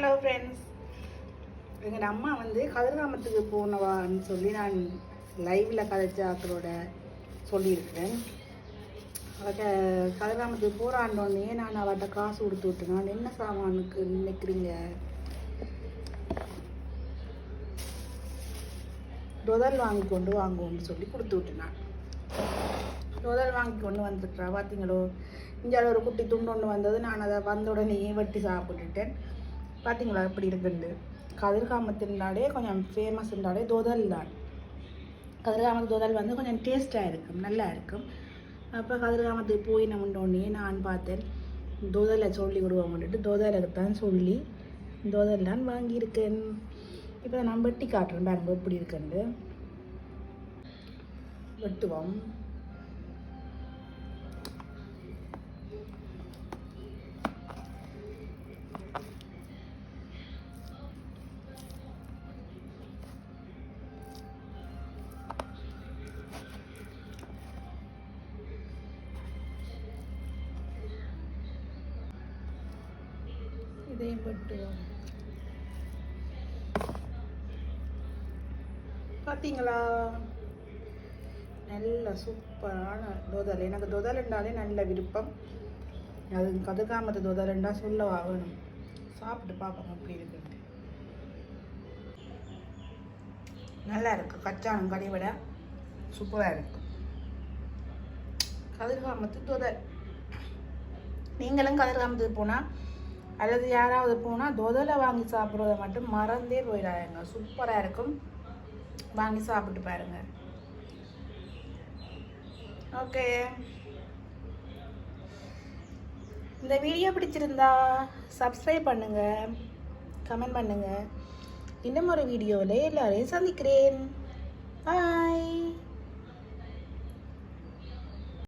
Hello friends எங்கள் அம்மா வந்து கதிர்காமத்துக்கு போனவான்னு சொல்லி நான் லைவில் கதைச்ச ஆக்களோட சொல்லியிருக்கிறேன். அவட்ட கதிர்காமத்துக்கு போகிறாண்டோன்னே நான் அவட்ட காசு கொடுத்து விட்டேன். என்ன சாமானுக்கு நினைக்கிறீங்க? டொதல் வாங்கி கொண்டு வாங்குவோம்னு சொல்லி கொடுத்து விட்டேன் டொதல் வாங்கி கொண்டு வந்துருக்குறா. பார்த்தீங்களோ இங்கே ஒரு குட்டி துண்டு ஒன்று வந்தது. நான் அதை வந்த உடனே வெட்டி சாப்பிட்டுட்டேன். பார்த்தீங்களா எப்படி இருக்குன்னு? கதிர்காமத்தினாலே கொஞ்சம் ஃபேமஸ் இருந்தாலே தோதல் தான். கதிர்காமத்து தோதல் வந்து கொஞ்சம் டேஸ்ட்டாக இருக்கும் நல்லா இருக்கும். அப்போ கதிர்காமத்துக்கு போய் நம்மண்டோடனே நான் பார்த்தேன் தோதலை சொல்லி விடுவோம்னுட்டு தொதலுக்கு தான் சொல்லி தோதல் தான் வாங்கியிருக்கேன். இப்போ நான் வெட்டி காட்டுறேன் பாருங்க எப்படி இருக்குன்னு. வெட்டுவோம். இதையும் வெட்டுவோம் பார்த்தீங்களா நல்ல சூப்பரான தோதல். எனக்கு தோதலண்டாலே நல்ல விருப்பம். அது கதுகாமத்து தோதலண்டா சொல்ல ஆகணும். சாப்பிட்டு பார்ப்போம் அப்படி இருக்கு நல்லா இருக்கு. கச்சானம் கறி விட சூப்பராக இருக்கு. கதிர்காமத்து தோதல். நீங்களும் கதிர்காமத்துக்கு போனால் அல்லது யாராவது போனால் தொதலை வாங்கி சாப்பிட்றத மட்டும் மறந்தே போயிடாதுங்க. சூப்பராக இருக்கும். வாங்கி சாப்பிட்டு பாருங்க. ஓகே. இந்த வீடியோ பிடிச்சிருந்தா சப்ஸ்கிரைப் பண்ணுங்க. கமெண்ட் பண்ணுங்க. இன்னும் ஒரு வீடியோவில் எல்லோரையும் சந்திக்கிறேன். பாய்